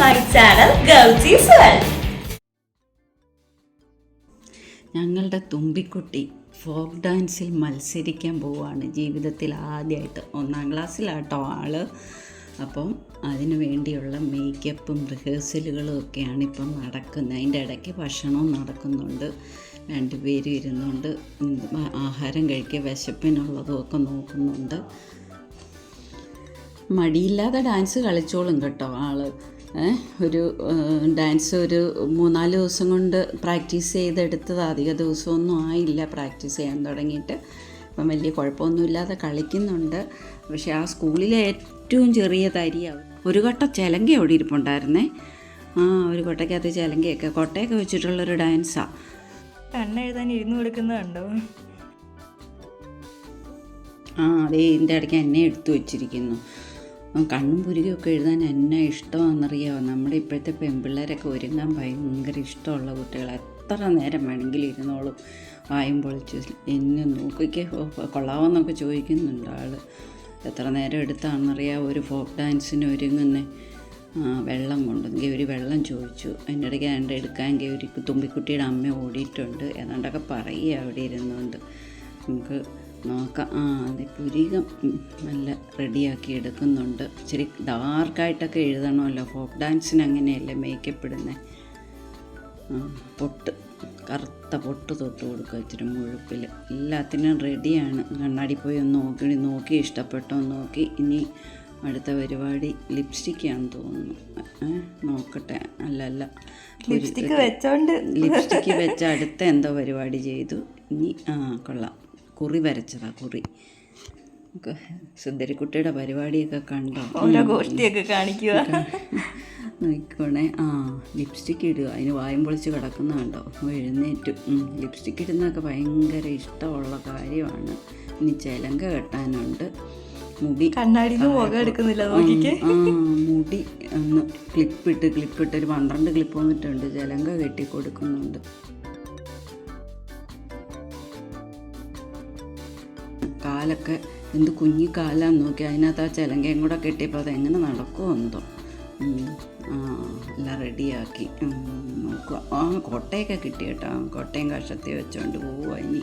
My channel ഞങ്ങളുടെ തുമ്പിക്കുട്ടി folk ഡാൻസിൽ മത്സരിക്കാൻ പോവാണ്. ജീവിതത്തിൽ ആദ്യമായിട്ട് ഒന്നാം ക്ലാസ്സിലാട്ടോ ആൾ. അപ്പം അതിനു വേണ്ടിയുള്ള മേക്കപ്പും റിഹേഴ്സലുകളും ഒക്കെയാണ് ഇപ്പം നടക്കുന്നത്. അതിന്റെ ഇടയ്ക്ക് ഭക്ഷണവും നടക്കുന്നുണ്ട്. രണ്ടുപേരും ഇരുന്നുകൊണ്ട് ആഹാരം കഴിക്കുക വിശപ്പിനുള്ളതും ഒക്കെ നോക്കുന്നുണ്ട്. മടിയില്ലാതെ ഡാൻസ് കളിച്ചോളും കേട്ടോ ആൾ ഒരു ഡാൻസ് ഒരു മൂന്നാൽ ദിവസം കൊണ്ട് പ്രാക്ടീസ് ചെയ്തെടുത്തത്. അധിക ദിവസമൊന്നും ആയില്ല പ്രാക്ടീസ് ചെയ്യാൻ തുടങ്ങിയിട്ട്. അപ്പം വലിയ കുഴപ്പമൊന്നുമില്ലാതെ കളിക്കുന്നുണ്ട്. പക്ഷേ ആ സ്കൂളിലെ ഏറ്റവും ചെറിയ തരിയാവും ഒരു കൊട്ട ചിലങ്ക അവിടെ ഇരിപ്പുണ്ടായിരുന്നേ. ആ ഒരു കൊട്ടയ്ക്കകത്ത് ചിലങ്കയൊക്കെ. കൊട്ടയൊക്കെ വെച്ചിട്ടുള്ളൊരു ഡാൻസാണ് കണ്ണ എഴുതാൻ ഇരുന്ന് കൊടുക്കുന്നതുണ്ടോ ആ അതേ ഇതിന്റെ ഇടയ്ക്ക് എന്നെ എടുത്തു വെച്ചിരിക്കുന്നു. കണ്ണും പുരുകയൊക്കെ എഴുതാൻ എന്നെ ഇഷ്ടമാണെന്നറിയാമോ നമ്മുടെ ഇപ്പോഴത്തെ പെൺപിള്ളേരൊക്കെ ഒരുങ്ങാൻ ഭയങ്കര ഇഷ്ടമുള്ള കുട്ടികൾ എത്ര നേരം വേണമെങ്കിലും ഇരുന്നോളും. വായും പൊളിച്ച് എന്നെ നോക്കിക്കേ. കൊള്ളാവെന്നൊക്കെ ചോദിക്കുന്നുണ്ട് ആൾ എത്ര നേരം എടുത്താണെന്നറിയാം ഒരു ഫോക്ക് ഡാൻസിന് ഒരുങ്ങുന്നേ. വെള്ളം കൊണ്ടുവന്നെങ്കിൽ ഒരു വെള്ളം ചോദിച്ചു. അതിന്റെ ഇടയ്ക്ക് അതിന്റെ എടുക്കാമെങ്കിൽ ഒരു തുമ്പിക്കുട്ടിയുടെ അമ്മ ഓടിയിട്ടുണ്ട്. ഏതാണ്ടൊക്കെ പറയുക അവിടെ ഇരുന്നുകൊണ്ട്. നമുക്ക് നോക്കാം. ആ അത് പുരികം നല്ല റെഡിയാക്കി എടുക്കുന്നുണ്ട്. ഇച്ചിരി ഡാർക്കായിട്ടൊക്കെ എഴുതണമല്ലോ. ഫോക്ക് ഡാൻസിന് അങ്ങനെയല്ലേ മേക്കപ്പ് ഇടുന്നത് പൊട്ട്. കറുത്ത പൊട്ട് തൊട്ട് കൊടുക്കുക ഇച്ചിരി മുഴുപ്പിൽ. എല്ലാത്തിനും റെഡിയാണ്. കണ്ണാടി പോയി ഒന്ന് നോക്കി നോക്കി ഇഷ്ടപ്പെട്ടോ നോക്കി. ഇനി അടുത്ത പരിപാടി ലിപ്സ്റ്റിക്കാണെന്ന് തോന്നുന്നു. നോക്കട്ടെ. അല്ല അല്ല. ലിപ്സ്റ്റിക്ക് വെച്ചോണ്ട് ലിപ്സ്റ്റിക്ക് വെച്ച അടുത്ത എന്തോ പരിപാടി ചെയ്തു. ഇനി ആ കൊള്ളാം. കുറി വരച്ചതാ കുറി. സുന്ദരിക്കുട്ടിയുടെ പരിപാടിയൊക്കെ കണ്ടോ? ഓരോ ഗോഷ്ടിയൊക്കെ കാണിക്കുക നോക്കണേ ആ ലിപ്സ്റ്റിക്ക് ഇടുക. അതിന് വായും പൊളിച്ച് കിടക്കുന്ന കണ്ടോ? എഴുന്നേറ്റു. ലിപ്സ്റ്റിക്ക് ഇടുന്നതൊക്കെ ഭയങ്കര ഇഷ്ടമുള്ള കാര്യമാണ്. ഇനി ചിലങ്ക കെട്ടാനുണ്ട്. മുടി കണ്ണാടി എടുക്കുന്നില്ല മുടി ഒന്ന് ക്ലിപ്പിട്ട് ക്ലിപ്പിട്ട് ഒരു പന്ത്രണ്ട് ക്ലിപ്പ് വന്നിട്ടുണ്ട്. ചിലങ്ക കെട്ടി കൊടുക്കുന്നുണ്ട് കാലൊക്കെ എന്ത് കുഞ്ഞി കാലാന്ന് നോക്കി അതിനകത്ത് ആ ചിലങ്കയും കൂടെ കെട്ടിയപ്പോൾ അതെങ്ങനെ നടക്കുമോ എന്തോ. എല്ലാം റെഡിയാക്കി. നോക്കുക. ആ കൊട്ടയൊക്കെ കിട്ടി കേട്ടോ. കൊട്ടയും കഷത്തി വെച്ചോണ്ട് പോവുക ഇനി.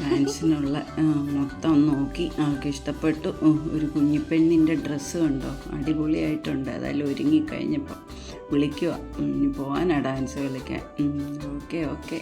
ഡാൻസിനുള്ള മൊത്തം നോക്കി. അവൾക്ക് ഇഷ്ടപ്പെട്ടു. ഒരു കുഞ്ഞിപ്പെണ്ണിന്റെ ഡ്രസ്സ് കണ്ടോ? അടിപൊളിയായിട്ടുണ്ട്. അതായത് ഒരുങ്ങി കഴിഞ്ഞപ്പോൾ വിളിക്കുക ഇനി പോവാനാണ് ഡാൻസ് കളിക്കാൻ. Okay okay.